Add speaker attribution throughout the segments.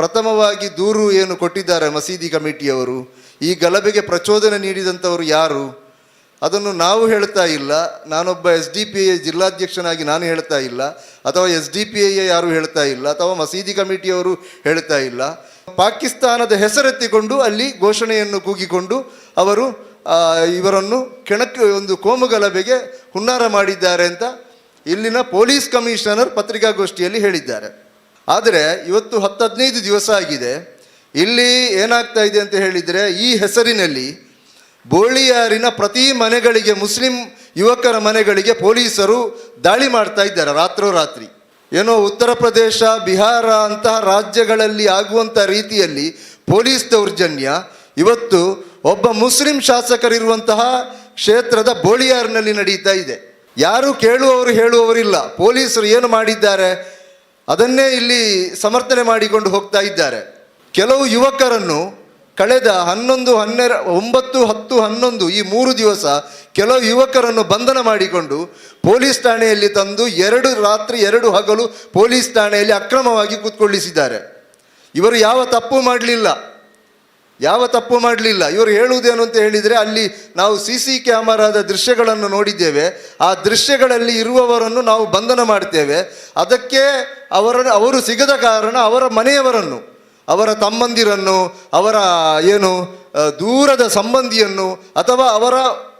Speaker 1: ಪ್ರಥಮವಾಗಿ ದೂರು ಏನು ಕೊಟ್ಟಿದ್ದಾರೆ ಮಸೀದಿ ಕಮಿಟಿಯವರು, ಈ ಗಲಭೆಗೆ ಪ್ರಚೋದನೆ ನೀಡಿದಂಥವರು ಯಾರು? ಅದನ್ನು ನಾವು ಹೇಳ್ತಾ ಇಲ್ಲ. ನಾನೊಬ್ಬ ಎಸ್ ಡಿ ಪಿ ಐ ಜಿಲ್ಲಾಧ್ಯಕ್ಷನಾಗಿ ನಾನು ಹೇಳ್ತಾ ಇಲ್ಲ. ಅಥವಾ ಎಸ್ ಡಿ ಪಿ ಐ ಯಾರು ಹೇಳ್ತಾ ಇಲ್ಲ. ಅಥವಾ ಮಸೀದಿ ಕಮಿಟಿಯವರು ಹೇಳ್ತಾ ಇಲ್ಲ. ಪಾಕಿಸ್ತಾನದ ಹೆಸರೆತ್ತಿಕೊಂಡು ಅಲ್ಲಿ ಘೋಷಣೆಯನ್ನು ಕೂಗಿಕೊಂಡು ಅವರು ಇವರನ್ನು ಕೆಣಕ್ಕೆ ಒಂದು ಕೋಮು ಗಲಭೆಗೆ ಹುನ್ನಾರ ಮಾಡಿದ್ದಾರೆ ಅಂತ ಇಲ್ಲಿನ ಪೊಲೀಸ್ ಕಮಿಷನರ್ ಪತ್ರಿಕಾಗೋಷ್ಠಿಯಲ್ಲಿ ಹೇಳಿದ್ದಾರೆ. ಆದರೆ ಇವತ್ತು ಹತ್ತು ಹದಿನೈದು ದಿವಸ ಆಗಿದೆ. ಇಲ್ಲಿ ಏನಾಗ್ತಾ ಇದೆ ಅಂತ ಹೇಳಿದರೆ ಈ ಹೆಸರಿನಲ್ಲಿ ಬೋಳಿಯಾರಿನ ಪ್ರತಿ ಮನೆಗಳಿಗೆ ಮುಸ್ಲಿಂ ಯುವಕರ ಮನೆಗಳಿಗೆ ಪೊಲೀಸರು ದಾಳಿ ಮಾಡ್ತಾ ಇದ್ದಾರೆ ರಾತ್ರೋರಾತ್ರಿ. ಏನೋ ಉತ್ತರ ಪ್ರದೇಶ, ಬಿಹಾರ ಅಂತಹ ರಾಜ್ಯಗಳಲ್ಲಿ ಆಗುವಂಥ ರೀತಿಯಲ್ಲಿ ಪೊಲೀಸ್ ದೌರ್ಜನ್ಯ. ಇವತ್ತು ಒಬ್ಬ ಮುಸ್ಲಿಂ ಶಾಸಕರಿರುವಂತಹ ಕ್ಷೇತ್ರದ ಬೋಳಿಯಾರ್ನಲ್ಲಿ ನಡೀತಾ ಇದೆ. ಯಾರು ಕೇಳುವವರು ಹೇಳುವವರಿಲ್ಲ. ಪೊಲೀಸರು ಏನು ಮಾಡಿದ್ದಾರೆ? ಅದನ್ನೇ ಇಲ್ಲಿ ಸಮರ್ಥನೆ ಮಾಡಿಕೊಂಡು ಹೋಗ್ತಾ ಇದ್ದಾರೆ. ಕೆಲವು ಯುವಕರನ್ನು ಕಳೆದ ಹನ್ನೊಂದು, ಹನ್ನೆರ, ಒಂಬತ್ತು, ಹತ್ತು, ಹನ್ನೊಂದು ಈ ಮೂರು ದಿವಸ ಕೆಲವು ಯುವಕರನ್ನು ಬಂಧನ ಮಾಡಿಕೊಂಡು ಪೊಲೀಸ್ ಠಾಣೆಯಲ್ಲಿ ತಂದು ಎರಡು ರಾತ್ರಿ ಎರಡು ಹಗಲು ಪೊಲೀಸ್ ಠಾಣೆಯಲ್ಲಿ ಅಕ್ರಮವಾಗಿ ಕೂತ್ಕೊಳ್ಳಿಸಿದ್ದಾರೆ. ಇವರು ಯಾವ ತಪ್ಪು ಮಾಡಲಿಲ್ಲ. ಯಾವ ತಪ್ಪು ಮಾಡಲಿಲ್ಲ. ಇವರು ಹೇಳುವುದೇನು ಅಂತ ಹೇಳಿದರೆ ಅಲ್ಲಿ ನಾವು ಸಿ ಸಿ ಕ್ಯಾಮರಾದ ದೃಶ್ಯಗಳನ್ನು ನೋಡಿದ್ದೇವೆ. ಆ ದೃಶ್ಯಗಳಲ್ಲಿ ಇರುವವರನ್ನು ನಾವು ಬಂಧನ ಮಾಡ್ತೇವೆ. ಅದಕ್ಕೆ ಅವರ, ಅವರು ಸಿಗದ ಕಾರಣ ಅವರ ಮನೆಯವರನ್ನು, ಅವರ ತಮ್ಮಂದಿರನ್ನು, ಅವರ ಏನು ದೂರದ ಸಂಬಂಧಿಯನ್ನು ಅಥವಾ ಅವರ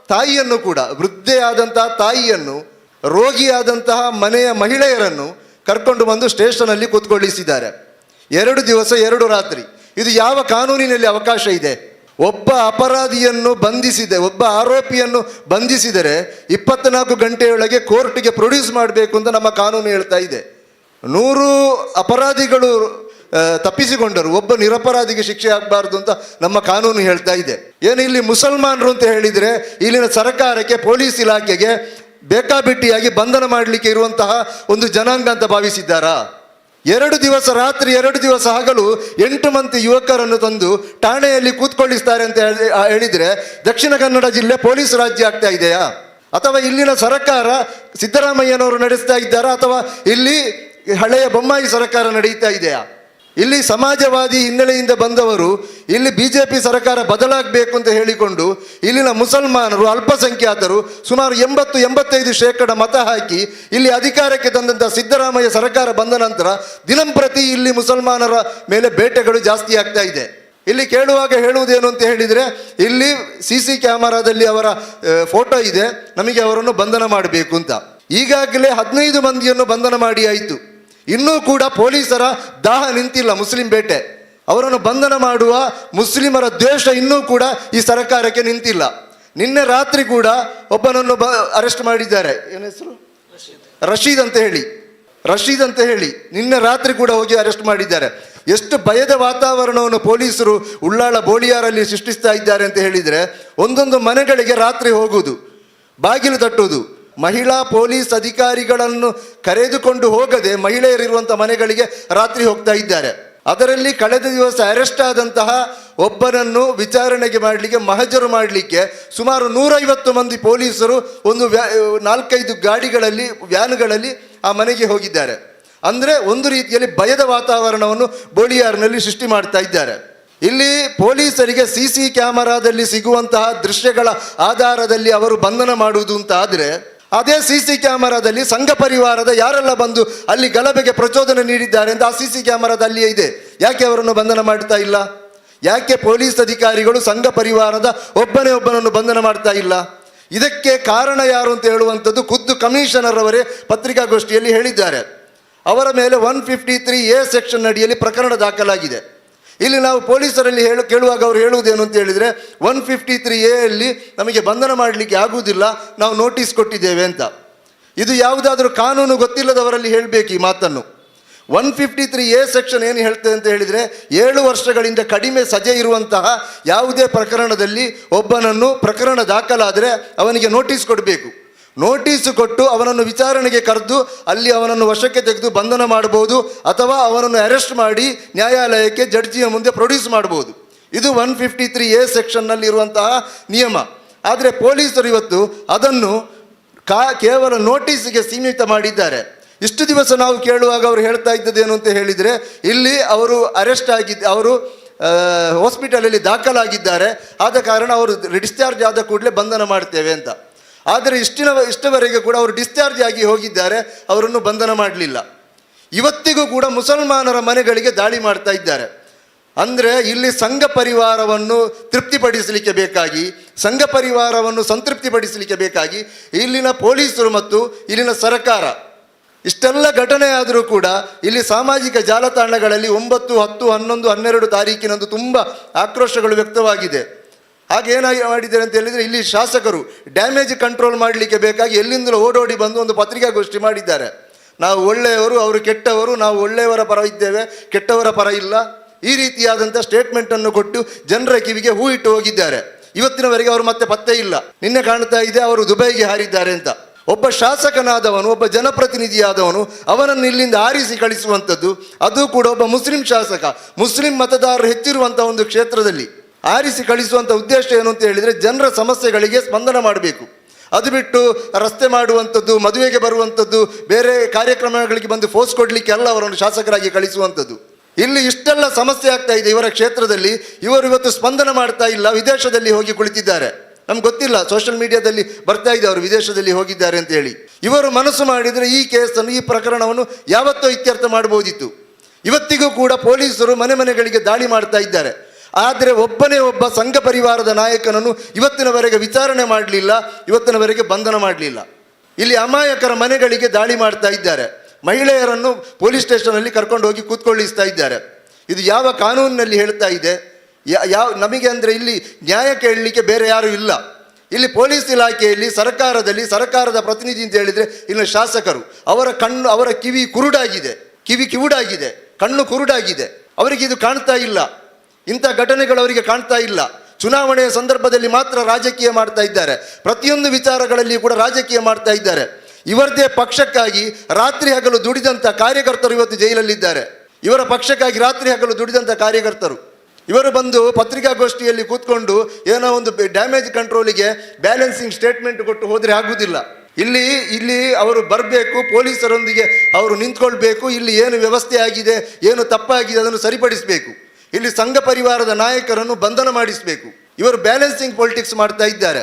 Speaker 1: ತಾಯಿಯನ್ನು ಕೂಡ ವೃದ್ಧೆಯಾದಂತಹ ತಾಯಿಯನ್ನು, ರೋಗಿಯಾದಂತಹ ಮನೆಯ ಮಹಿಳೆಯರನ್ನು ಕರ್ಕೊಂಡು ಬಂದು ಸ್ಟೇಷನಲ್ಲಿ ಕೂತ್ಕೊಳ್ಳಿಸಿದ್ದಾರೆ ಎರಡು ದಿವಸ, ಎರಡು ರಾತ್ರಿ. ಇದು ಯಾವ ಕಾನೂನಿನಲ್ಲಿ ಅವಕಾಶ ಇದೆ? ಒಬ್ಬ ಅಪರಾಧಿಯನ್ನು ಬಂಧಿಸಿದೆ, ಒಬ್ಬ ಆರೋಪಿಯನ್ನು ಬಂಧಿಸಿದರೆ ಇಪ್ಪತ್ನಾಲ್ಕು ಗಂಟೆಯೊಳಗೆ ಕೋರ್ಟ್ಗೆ ಪ್ರೊಡ್ಯೂಸ್ ಮಾಡಬೇಕು ಅಂತ ನಮ್ಮ ಕಾನೂನು ಹೇಳ್ತಾ ಇದೆ. ನೂರು ಅಪರಾಧಿಗಳು ತಪ್ಪಿಸಿಕೊಂಡರು, ಒಬ್ಬ ನಿರಪರಾಧಿಗೆ ಶಿಕ್ಷೆ ಆಗಬಾರ್ದು ಅಂತ ನಮ್ಮ ಕಾನೂನು ಹೇಳ್ತಾ ಇದೆ. ಏನು ಇಲ್ಲಿ ಮುಸಲ್ಮಾನರು ಅಂತ ಹೇಳಿದರೆ ಇಲ್ಲಿನ ಸರ್ಕಾರಕ್ಕೆ, ಪೊಲೀಸ್ ಇಲಾಖೆಗೆ ಬೇಕಾಬಿಟ್ಟಿಯಾಗಿ ಬಂಧನ ಮಾಡಲಿಕ್ಕೆ ಇರುವಂತಹ ಒಂದು ಜನಾಂಗ ಅಂತ ಭಾವಿಸಿದ್ದಾರಾ? ಎರಡು ದಿವಸ ರಾತ್ರಿ ಎರಡು ದಿವಸ ಹಗಲು ಎಂಟು ಮಂದಿ ಯುವಕರನ್ನು ತಂದು ಠಾಣೆಯಲ್ಲಿ ಕೂತ್ಕೊಳ್ಳಿಸ್ತಾರೆ ಅಂತ ಹೇಳಿದ್ರೆ ದಕ್ಷಿಣ ಕನ್ನಡ ಜಿಲ್ಲೆ ಪೊಲೀಸ್ ರಾಜ್ಯ ಆಗ್ತಾ ಇದೆಯಾ? ಅಥವಾ ಇಲ್ಲಿನ ಸರ್ಕಾರ ಸಿದ್ದರಾಮಯ್ಯನವರು ನಡೆಸ್ತಾ ಇದ್ದಾರಾ? ಅಥವಾ ಇಲ್ಲಿ ಹಳೆಯ ಬೊಮ್ಮಾಯಿ ಸರ್ಕಾರ ನಡೀತಾ ಇದೆಯಾ? ಇಲ್ಲಿ ಸಮಾಜವಾದಿ ಹಿನ್ನೆಲೆಯಿಂದ ಬಂದವರು ಇಲ್ಲಿ ಬಿ ಜೆ ಪಿ ಸರ್ಕಾರ ಬದಲಾಗಬೇಕು ಅಂತ ಹೇಳಿಕೊಂಡು ಇಲ್ಲಿನ ಮುಸಲ್ಮಾನರು ಅಲ್ಪಸಂಖ್ಯಾತರು ಸುಮಾರು ಎಂಬತ್ತು, ಎಂಬತ್ತೈದು ಶೇಕಡ ಮತ ಹಾಕಿ ಇಲ್ಲಿ ಅಧಿಕಾರಕ್ಕೆ ತಂದಂಥ ಸಿದ್ದರಾಮಯ್ಯ ಸರ್ಕಾರ ಬಂದ ನಂತರ ದಿನಂಪ್ರತಿ ಇಲ್ಲಿ ಮುಸಲ್ಮಾನರ ಮೇಲೆ ಬೇಟೆಗಳು ಜಾಸ್ತಿ ಆಗ್ತಾ ಇದೆ. ಇಲ್ಲಿ ಕೇಳುವಾಗ ಹೇಳುವುದೇನು ಅಂತ ಹೇಳಿದರೆ ಇಲ್ಲಿ ಸಿ ಸಿ ಕ್ಯಾಮರಾದಲ್ಲಿ ಅವರ ಫೋಟೋ ಇದೆ, ನಮಗೆ ಅವರನ್ನು ಬಂಧನ ಮಾಡಬೇಕು ಅಂತ. ಈಗಾಗಲೇ ಹದಿನೈದು ಮಂದಿಯನ್ನು ಬಂಧನ ಮಾಡಿ ಆಯಿತು. ಇನ್ನೂ ಕೂಡ ಪೊಲೀಸರ ದಾಹ ನಿಂತಿಲ್ಲ ಮುಸ್ಲಿಂ ಬೇಟೆ. ಅವರನ್ನು ಬಂಧನ ಮಾಡುವ ಮುಸ್ಲಿಮರ ದ್ವೇಷ ಇನ್ನೂ ಕೂಡ ಈ ಸರ್ಕಾರಕ್ಕೆ ನಿಂತಿಲ್ಲ. ನಿನ್ನೆ ರಾತ್ರಿ ಕೂಡ ಒಬ್ಬನನ್ನು ಬ, ಅರೆಸ್ಟ್ ಮಾಡಿದ್ದಾರೆ. ಏನು ಹೆಸರು? ರಶೀದ್ ಅಂತ ಹೇಳಿ. ರಶೀದ್ ಅಂತ ಹೇಳಿ. ನಿನ್ನೆ ರಾತ್ರಿ ಕೂಡ ಹೋಗಿ ಅರೆಸ್ಟ್ ಮಾಡಿದ್ದಾರೆ. ಎಷ್ಟು ಭಯದ ವಾತಾವರಣವನ್ನು ಪೊಲೀಸರು ಉಳ್ಳಾಳ ಬೋಳಿಯಾರಲ್ಲಿ ಸೃಷ್ಟಿಸ್ತಾ ಇದ್ದಾರೆ ಅಂತ ಹೇಳಿದರೆ ಒಂದೊಂದು ಮನೆಗಳಿಗೆ ರಾತ್ರಿ ಹೋಗುವುದು, ಬಾಗಿಲು ತಟ್ಟುವುದು ಮಹಿಳಾ ಪೊಲೀಸ್ ಅಧಿಕಾರಿಗಳನ್ನು ಕರೆದುಕೊಂಡು ಹೋಗದೆ ಮಹಿಳೆಯರಿರುವಂಥ ಮನೆಗಳಿಗೆ ರಾತ್ರಿ ಹೋಗ್ತಾ ಇದ್ದಾರೆ. ಅದರಲ್ಲಿ ಕಳೆದ ದಿವಸ ಅರೆಸ್ಟ್ ಆದಂತಹ ಒಬ್ಬನನ್ನು ವಿಚಾರಣೆಗೆ ಮಾಡಲಿಕ್ಕೆ, ಮಹಜರು ಮಾಡಲಿಕ್ಕೆ ಸುಮಾರು ನೂರೈವತ್ತು ಮಂದಿ ಪೊಲೀಸರು ಒಂದು ವ್ಯಾ, ನಾಲ್ಕೈದು ಗಾಡಿಗಳಲ್ಲಿ, ವ್ಯಾನುಗಳಲ್ಲಿ ಆ ಮನೆಗೆ ಹೋಗಿದ್ದಾರೆ. ಅಂದರೆ ಒಂದು ರೀತಿಯಲ್ಲಿ ಭಯದ ವಾತಾವರಣವನ್ನು ಬೋಳಿಯಾರ್ನಲ್ಲಿ ಸೃಷ್ಟಿ ಮಾಡ್ತಾ ಇದ್ದಾರೆ. ಇಲ್ಲಿ ಪೊಲೀಸರಿಗೆ ಸಿ ಸಿ ಕ್ಯಾಮರಾದಲ್ಲಿ ಸಿಗುವಂತಹ ದೃಶ್ಯಗಳ ಆಧಾರದಲ್ಲಿ ಅವರು ಬಂಧನ ಮಾಡುವುದು ಅಂತ ಆದರೆ ಅದೇ ಸಿ ಸಿ ಕ್ಯಾಮರಾದಲ್ಲಿ ಸಂಘ ಪರಿವಾರದ ಯಾರೆಲ್ಲ ಬಂದು ಅಲ್ಲಿ ಗಲಭೆಗೆ ಪ್ರಚೋದನೆ ನೀಡಿದ್ದಾರೆ ಅಂತ ಆ ಸಿ ಸಿ ಕ್ಯಾಮರಾದಲ್ಲಿಯೇ ಇದೆ. ಯಾಕೆ ಅವರನ್ನು ಬಂಧನ ಮಾಡ್ತಾ ಇಲ್ಲ? ಯಾಕೆ ಪೊಲೀಸ್ ಅಧಿಕಾರಿಗಳು ಸಂಘ ಪರಿವಾರದ ಒಬ್ಬನೇ ಒಬ್ಬನನ್ನು ಬಂಧನ ಮಾಡ್ತಾ ಇಲ್ಲ? ಇದಕ್ಕೆ ಕಾರಣ ಯಾರು ಅಂತ ಹೇಳುವಂಥದ್ದು ಖುದ್ದು ಕಮಿಷನರ್ ಅವರೇ ಪತ್ರಿಕಾಗೋಷ್ಠಿಯಲ್ಲಿ ಹೇಳಿದ್ದಾರೆ. ಅವರ ಮೇಲೆ one fifty three A section ಅಡಿಯಲ್ಲಿ ಪ್ರಕರಣ ದಾಖಲಾಗಿದೆ. ಇಲ್ಲಿ ನಾವು ಪೊಲೀಸರಲ್ಲಿ ಹೇಳು ಕೇಳುವಾಗ ಅವರು ಹೇಳುವುದೇನು ಅಂತ ಹೇಳಿದರೆ ಒನ್ ಫಿಫ್ಟಿ ತ್ರೀ ಎ ಅಲ್ಲಿ ನಮಗೆ ಬಂಧನ ಮಾಡಲಿಕ್ಕೆ ಆಗುವುದಿಲ್ಲ, ನಾವು ನೋಟಿಸ್ ಕೊಟ್ಟಿದ್ದೇವೆ ಅಂತ. ಇದು ಯಾವುದಾದ್ರೂ ಕಾನೂನು ಗೊತ್ತಿಲ್ಲದವರಲ್ಲಿ ಹೇಳಬೇಕು ಈ ಮಾತನ್ನು. One fifty three A section ಏನು ಹೇಳ್ತದೆ ಅಂತ ಹೇಳಿದರೆ, ಏಳು ವರ್ಷಗಳಿಂದ ಕಡಿಮೆ ಸಜೆ ಇರುವಂತಹ ಯಾವುದೇ ಪ್ರಕರಣದಲ್ಲಿ ಒಬ್ಬನನ್ನು ಪ್ರಕರಣ ದಾಖಲಾದರೆ ಅವನಿಗೆ ನೋಟಿಸ್ ಕೊಡಬೇಕು. ನೋಟಿಸ್ ಕೊಟ್ಟು ಅವನನ್ನು ವಿಚಾರಣೆಗೆ ಕರೆದು ಅಲ್ಲಿ ಅವನನ್ನು ವಶಕ್ಕೆ ತೆಗೆದು ಬಂಧನ ಮಾಡಬಹುದು ಅಥವಾ ಅವನನ್ನು ಅರೆಸ್ಟ್ ಮಾಡಿ ನ್ಯಾಯಾಲಯಕ್ಕೆ ಜಡ್ಜಿಯ ಮುಂದೆ ಪ್ರೊಡ್ಯೂಸ್ ಮಾಡಬಹುದು. ಇದು ಒನ್ ಫಿಫ್ಟಿ ತ್ರೀ ಎ ಸೆಕ್ಷನ್ನಲ್ಲಿ ಇರುವಂತಹ ನಿಯಮ. ಆದರೆ ಪೊಲೀಸರು ಇವತ್ತು ಅದನ್ನು ಕಾ ಕೇವಲ ನೋಟಿಸ್ಗೆ ಸೀಮಿತ ಮಾಡಿದ್ದಾರೆ. ಇಷ್ಟು ದಿವಸ ನಾವು ಕೇಳುವಾಗ ಅವರು ಹೇಳ್ತಾ ಇದ್ದದ್ದೇನು ಅಂತ ಹೇಳಿದರೆ, ಇಲ್ಲಿ ಅವರು ಅರೆಸ್ಟ್ ಆಗಿದ್ದ ಅವರು ಹಾಸ್ಪಿಟಲಲ್ಲಿ ದಾಖಲಾಗಿದ್ದಾರೆ. ಆದ ಕಾರಣ ಅವರು ಡಿಸ್ಚಾರ್ಜ್ ಆದ ಕೂಡಲೇ ಬಂಧನ ಮಾಡ್ತೇವೆ ಅಂತ. ಆದರೆ ಇಷ್ಟಿನ ಇಷ್ಟವರೆಗೆ ಕೂಡ ಅವರು ಡಿಸ್ಚಾರ್ಜ್ ಆಗಿ ಹೋಗಿದ್ದಾರೆ, ಅವರನ್ನು ಬಂಧನ ಮಾಡಲಿಲ್ಲ. ಇವತ್ತಿಗೂ ಕೂಡ ಮುಸಲ್ಮಾನರ ಮನೆಗಳಿಗೆ ದಾಳಿ ಮಾಡ್ತಾ ಇದ್ದಾರೆ. ಅಂದರೆ ಇಲ್ಲಿ ಸಂಘ ಪರಿವಾರವನ್ನು ತೃಪ್ತಿಪಡಿಸಲಿಕ್ಕೆ ಬೇಕಾಗಿ, ಸಂಘ ಪರಿವಾರವನ್ನು ಸಂತೃಪ್ತಿಪಡಿಸಲಿಕ್ಕೆ ಬೇಕಾಗಿ ಇಲ್ಲಿನ ಪೊಲೀಸರು ಮತ್ತು ಇಲ್ಲಿನ ಸರ್ಕಾರ, ಇಷ್ಟೆಲ್ಲ ಘಟನೆ ಆದರೂ ಕೂಡ ಇಲ್ಲಿ ಸಾಮಾಜಿಕ ಜಾಲತಾಣಗಳಲ್ಲಿ ಒಂಬತ್ತು, ಹತ್ತು, ಹನ್ನೊಂದು, ಹನ್ನೆರಡು ತಾರೀಕಿನಂದು ತುಂಬ ಆಕ್ರೋಶಗಳು ವ್ಯಕ್ತವಾಗಿದೆ. ಹಾಗೇನಾಗಿ ಮಾಡಿದ್ದಾರೆ ಅಂತ ಹೇಳಿದರೆ ಇಲ್ಲಿ ಶಾಸಕರು ಡ್ಯಾಮೇಜ್ ಕಂಟ್ರೋಲ್ ಮಾಡಲಿಕ್ಕೆ ಬೇಕಾಗಿ ಎಲ್ಲಿಂದಲೂ ಓಡೋಡಿ ಬಂದು ಒಂದು ಪತ್ರಿಕಾಗೋಷ್ಠಿ ಮಾಡಿದ್ದಾರೆ. ನಾವು ಒಳ್ಳೆಯವರು, ಅವರು ಕೆಟ್ಟವರು, ನಾವು ಒಳ್ಳೆಯವರ ಪರ ಇದ್ದೇವೆ, ಕೆಟ್ಟವರ ಪರ ಇಲ್ಲ. ಈ ರೀತಿಯಾದಂಥ ಸ್ಟೇಟ್ಮೆಂಟನ್ನು ಕೊಟ್ಟು ಜನರ ಕಿವಿಗೆ ಹೂ ಇಟ್ಟು ಹೋಗಿದ್ದಾರೆ. ಇವತ್ತಿನವರೆಗೆ ಅವರು ಮತ್ತೆ ಪತ್ತೆ ಇಲ್ಲ. ನಿನ್ನೆ ಕಾಣ್ತಾ ಇದೆ, ಅವರು ದುಬೈಗೆ ಹಾರಿದ್ದಾರೆ ಅಂತ. ಒಬ್ಬ ಶಾಸಕನಾದವನು, ಒಬ್ಬ ಜನಪ್ರತಿನಿಧಿಯಾದವನು, ಅವನನ್ನು ಇಲ್ಲಿಂದ ಆರಿಸಿ ಕಳಿಸುವಂಥದ್ದು, ಅದು ಕೂಡ ಒಬ್ಬ ಮುಸ್ಲಿಂ ಶಾಸಕ, ಮುಸ್ಲಿಂ ಮತದಾರರು ಹೆಚ್ಚಿರುವಂಥ ಒಂದು ಕ್ಷೇತ್ರದಲ್ಲಿ. ಆರಿಸಿ ಕಳಿಸುವಂಥ ಉದ್ದೇಶ ಏನು ಅಂತ ಹೇಳಿದರೆ ಜನರ ಸಮಸ್ಯೆಗಳಿಗೆ ಸ್ಪಂದನ ಮಾಡಬೇಕು. ಅದು ಬಿಟ್ಟು ರಸ್ತೆ ಮಾಡುವಂಥದ್ದು, ಮದುವೆಗೆ ಬರುವಂಥದ್ದು, ಬೇರೆ ಕಾರ್ಯಕ್ರಮಗಳಿಗೆ ಬಂದು ಫೋರ್ಸ್ ಕೊಡಲಿಕ್ಕೆ ಎಲ್ಲ ಅವರನ್ನು ಶಾಸಕರಾಗಿ ಕಳಿಸುವಂಥದ್ದು. ಇಲ್ಲಿ ಇಷ್ಟೆಲ್ಲ ಸಮಸ್ಯೆ ಆಗ್ತಾ ಇದೆ ಇವರ ಕ್ಷೇತ್ರದಲ್ಲಿ. ಇವರು ಇವತ್ತು ಸ್ಪಂದನ ಮಾಡ್ತಾ ಇಲ್ಲ, ವಿದೇಶದಲ್ಲಿ ಹೋಗಿ ಕುಳಿತಿದ್ದಾರೆ. ನಮ್ಗೆ ಗೊತ್ತಿಲ್ಲ ಸೋಷಿಯಲ್ ಮೀಡಿಯಾದಲ್ಲಿ ಬರ್ತಾ ಇದೆ ಅವರು, ವಿದೇಶದಲ್ಲಿ ಹೋಗಿದ್ದಾರೆ ಅಂತ ಹೇಳಿ. ಇವರು ಮನಸ್ಸು ಮಾಡಿದರೆ ಈ ಕೇಸನ್ನು, ಈ ಪ್ರಕರಣವನ್ನು ಯಾವತ್ತೋ ಇತ್ಯರ್ಥ ಮಾಡಬಹುದಿತ್ತು. ಇವತ್ತಿಗೂ ಕೂಡ ಪೊಲೀಸರು ಮನೆ ಮನೆಗಳಿಗೆ ದಾಳಿ ಮಾಡ್ತಾ ಇದ್ದಾರೆ. ಆದರೆ ಒಬ್ಬನೇ ಒಬ್ಬ ಸಂಘ ಪರಿವಾರದ ನಾಯಕನನ್ನು ಇವತ್ತಿನವರೆಗೆ ವಿಚಾರಣೆ ಮಾಡಲಿಲ್ಲ, ಇವತ್ತಿನವರೆಗೆ ಬಂಧನ ಮಾಡಲಿಲ್ಲ. ಇಲ್ಲಿ ಅಮಾಯಕರ ಮನೆಗಳಿಗೆ ದಾಳಿ ಮಾಡ್ತಾ ಇದ್ದಾರೆ. ಮಹಿಳೆಯರನ್ನು ಪೊಲೀಸ್ ಸ್ಟೇಷನಲ್ಲಿ ಕರ್ಕೊಂಡು ಹೋಗಿ ಕೂತ್ಕೊಳ್ಳಿಸ್ತಾ ಇದ್ದಾರೆ. ಇದು ಯಾವ ಕಾನೂನಿನಲ್ಲಿ ಹೇಳ್ತಾ ಇದೆ? ಯಾವ, ನಮಗೆ ಅಂದರೆ ಇಲ್ಲಿ ನ್ಯಾಯ ಕೇಳಲಿಕ್ಕೆ ಬೇರೆ ಯಾರೂ ಇಲ್ಲ. ಇಲ್ಲಿ ಪೊಲೀಸ್ ಇಲಾಖೆಯಲ್ಲಿ, ಸರ್ಕಾರದಲ್ಲಿ, ಸರ್ಕಾರದ ಪ್ರತಿನಿಧಿ ಅಂತ ಹೇಳಿದರೆ ಇನ್ನು ಶಾಸಕರು. ಅವರ ಕಣ್ಣು, ಅವರ ಕಿವಿ ಕುರುಡಾಗಿದೆ. ಕಿವಿ ಕಿವುಡಾಗಿದೆ. ಕಣ್ಣು ಕುರುಡಾಗಿದೆ. ಅವರಿಗೆ ಇದು ಕಾಣ್ತಾ ಇಲ್ಲ. ಇಂಥ ಘಟನೆಗಳು ಅವರಿಗೆ ಕಾಣ್ತಾ ಇಲ್ಲ. ಚುನಾವಣೆಯ ಸಂದರ್ಭದಲ್ಲಿ ಮಾತ್ರ ರಾಜಕೀಯ ಮಾಡ್ತಾ ಇದ್ದಾರೆ. ಪ್ರತಿಯೊಂದು ವಿಚಾರಗಳಲ್ಲಿ ಕೂಡ ರಾಜಕೀಯ ಮಾಡ್ತಾ ಇದ್ದಾರೆ. ಇವರದೇ ಪಕ್ಷಕ್ಕಾಗಿ ರಾತ್ರಿ ಹಗಲು ದುಡಿದಂಥ ಕಾರ್ಯಕರ್ತರು ಇವತ್ತು ಜೈಲಲ್ಲಿದ್ದಾರೆ. ಇವರ ಪಕ್ಷಕ್ಕಾಗಿ ರಾತ್ರಿ ಹಗಲು ದುಡಿದಂಥ ಕಾರ್ಯಕರ್ತರು. ಇವರು ಬಂದು ಪತ್ರಿಕಾಗೋಷ್ಠಿಯಲ್ಲಿ ಕೂತ್ಕೊಂಡು ಏನೋ ಒಂದು ಡ್ಯಾಮೇಜ್ ಕಂಟ್ರೋಲಿಗೆ ಬ್ಯಾಲೆನ್ಸಿಂಗ್ ಸ್ಟೇಟ್ಮೆಂಟ್ ಕೊಟ್ಟು ಹೋದರೆ ಆಗುವುದಿಲ್ಲ ಇಲ್ಲಿ ಇಲ್ಲಿ ಅವರು ಬರಬೇಕು, ಪೊಲೀಸರೊಂದಿಗೆ ಅವರು ನಿಂತ್ಕೊಳ್ಬೇಕು, ಇಲ್ಲಿ ಏನು ವ್ಯವಸ್ಥೆ ಆಗಿದೆ, ಏನು ತಪ್ಪಾಗಿದೆ ಅದನ್ನು ಸರಿಪಡಿಸಬೇಕು. ಇಲ್ಲಿ ಸಂಘ ಪರಿವಾರದ ನಾಯಕರನ್ನು ಬಂಧನ ಮಾಡಿಸಬೇಕು. ಇವರು ಬ್ಯಾಲೆನ್ಸಿಂಗ್ ಪೊಲಿಟಿಕ್ಸ್ ಮಾಡ್ತಾ ಇದ್ದಾರೆ.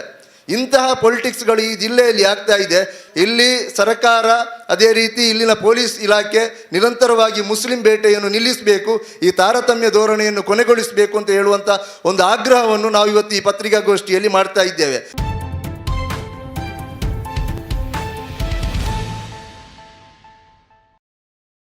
Speaker 1: ಇಂತಹ ಪೊಲಿಟಿಕ್ಸ್ಗಳು ಈ ಜಿಲ್ಲೆಯಲ್ಲಿ ಆಗ್ತಾ ಇದೆ. ಇಲ್ಲಿ ಸರ್ಕಾರ ಅದೇ ರೀತಿ ಇಲ್ಲಿನ ಪೊಲೀಸ್ ಇಲಾಖೆ ನಿರಂತರವಾಗಿ ಮುಸ್ಲಿಂ ಬೇಟೆಯನ್ನು ನಿಲ್ಲಿಸಬೇಕು, ಈ ತಾರತಮ್ಯ ಧೋರಣೆಯನ್ನು ಕೊನೆಗೊಳಿಸಬೇಕು ಅಂತ ಹೇಳುವಂಥ ಒಂದು ಆಗ್ರಹವನ್ನು ನಾವು ಇವತ್ತು ಈ ಪತ್ರಿಕಾಗೋಷ್ಠಿಯಲ್ಲಿ ಮಾಡ್ತಾ ಇದ್ದೇವೆ.